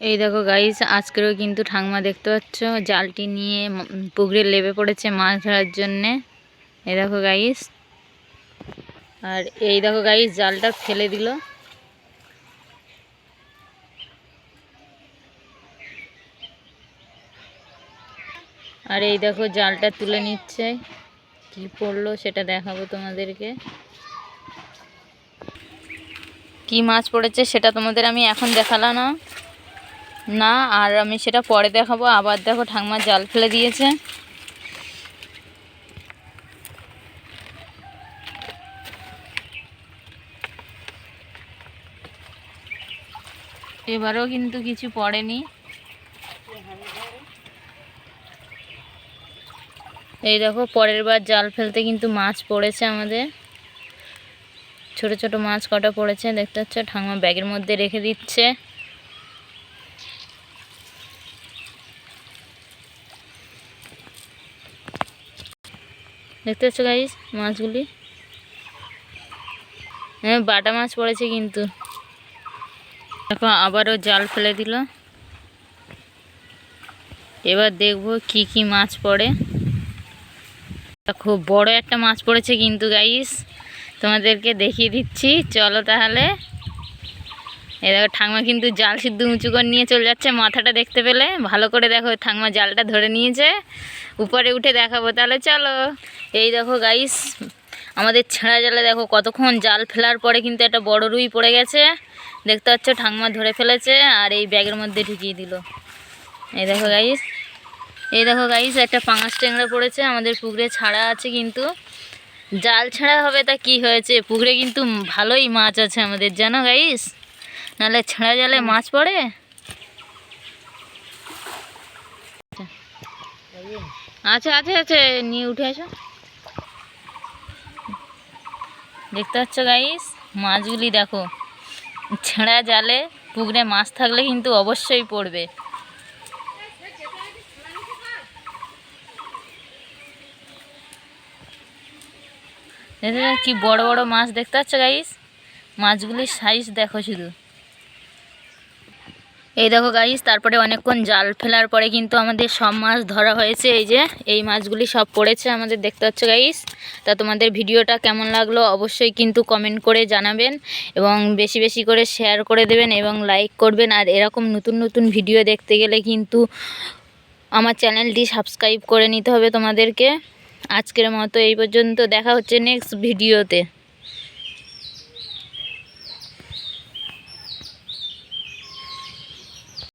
এই দেখো গাইস আজকেরও কিন্তু ঠাংমা দেখতে পাচ্ছ, জালটি নিয়ে পুকুরে লেবে পড়েছে মাছ ধরার জন্যে। এই দেখো গাইস আর এই দেখো গাইস জালটা ফেলে দিল। আর এই দেখো জালটা তুলে নিচ্ছে। কি পড়ল সেটা দেখাবো তোমাদেরকে। কি মাছ পড়েছে সেটা তোমাদের আমি এখন দেখালাম। না না, আর আমি সেটা পরে দেখাবো। আবার দেখো ঠাকমা জাল ফেলে দিয়েছে। এবারেও কিন্তু কিছু পড়েনি। এই দেখো, পরের বার জাল ফেলতে কিন্তু মাছ পড়েছে আমাদের। ছোট ছোট মাছ কটা পড়েছে, দেখতে পাচ্ছ? ঠাকুমা ব্যাগের মধ্যে রেখে দিচ্ছে। দেখতে পাচ্ছ গাইস মাছগুলি? হ্যাঁ বাটা মাছ পড়েছে কিন্তু। দেখো, আবারও জাল ফেলে দিল। এবার দেখব কি কি মাছ পড়ে। খুব বড় একটা মাছ পড়েছে কিন্তু গাইস তোমাদেরকে দেখিয়ে দিচ্ছি। চলো তাহলে। দেখো, ঠাকমা কিন্তু জাল সিদ্ধ উঁচু করে নিয়ে চলে যাচ্ছে মাথাটা দেখতে পেলে। ভালো করে দেখো, ঠাকমা জালটা ধরে নিয়েছে। উপরে উঠে দেখাবো তাহলে, চলো। এই দেখো গাইস আমাদের ছেঁড়া জালে দেখো কতক্ষণ জাল ফেলার পরে কিন্তু একটা বড় রুই পড়ে গেছে। দেখতে পাচ্ছ, ঠাকমা ধরে ফেলেছে আর এই ব্যাগের মধ্যে ঢুকিয়ে দিল। এই দেখো গাইস এই দেখো গাইস একটা পাঙাশ ট্যাংরা পড়েছে, আমাদের পুকুরে ছাড়া আছে কিন্তু। জাল ছাড়া হবে তা কি হয়েছে? পুকুরে কিন্তু ভালোই মাছ আছে আমাদের, জানো গাইস নাহলে ছেঁড়া জালে মাছ পড়ে? আচ্ছা আছে আছে নিয়ে উঠে আসো। দেখতে পাচ্ছ গাইস মাছগুলি দেখো ছেঁড়া জালে পুকুরে মাছ থাকলে কিন্তু অবশ্যই পড়বে। কি বড় বড় মাছ দেখতে পাচ্ছ গাইস মাছগুলির সাইজ দেখো শুধু। এই দেখো গাইস তারপরে অনেকক্ষণ জাল ফেলার পরে কিন্তু আমাদের সব মাছ ধরা হয়েছে। এই যে, এই মাছগুলি সব পড়েছে আমাদের, দেখতে পাচ্ছ গাইস তা তোমাদের ভিডিওটা কেমন লাগল অবশ্যই কিন্তু কমেন্ট করে জানাবেন এবং বেশি বেশি করে শেয়ার করে দেবেন এবং লাইক করবেন। আর এরকম নতুন নতুন ভিডিও দেখতে গেলে কিন্তু আমার চ্যানেলটি সাবস্ক্রাইব করে নিতে হবে তোমাদেরকে। আজকের মতো এই পর্যন্ত, দেখা হচ্ছে নেক্সট ভিডিওতে